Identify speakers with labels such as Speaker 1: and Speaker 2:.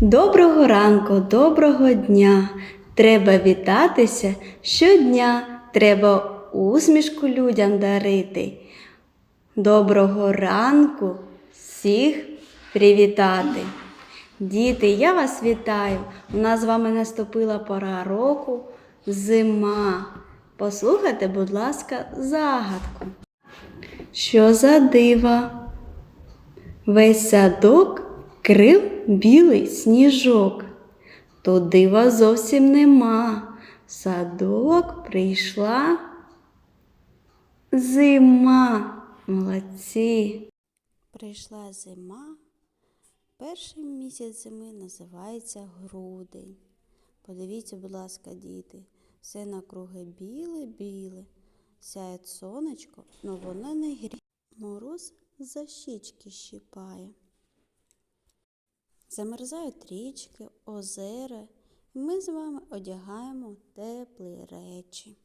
Speaker 1: Доброго ранку, доброго дня. Треба вітатися щодня. Треба усмішку людям дарити. Доброго ранку всіх привітати. Діти, я вас вітаю. У нас з вами наступила пора року зима. Послухайте, будь ласка, загадку. Що за дива? Весь садок крив білий сніжок. То дива зовсім нема. В Садок прийшла зима. Молодці. Прийшла зима. Перший місяць зими називається грудень. Подивіться, будь ласка, діти, все навкруги біле-біле. Сяє сонечко, но воно не гріє. Мороз за щічки щипає. Замерзають річки, озера, і ми з вами одягаємо теплі речі.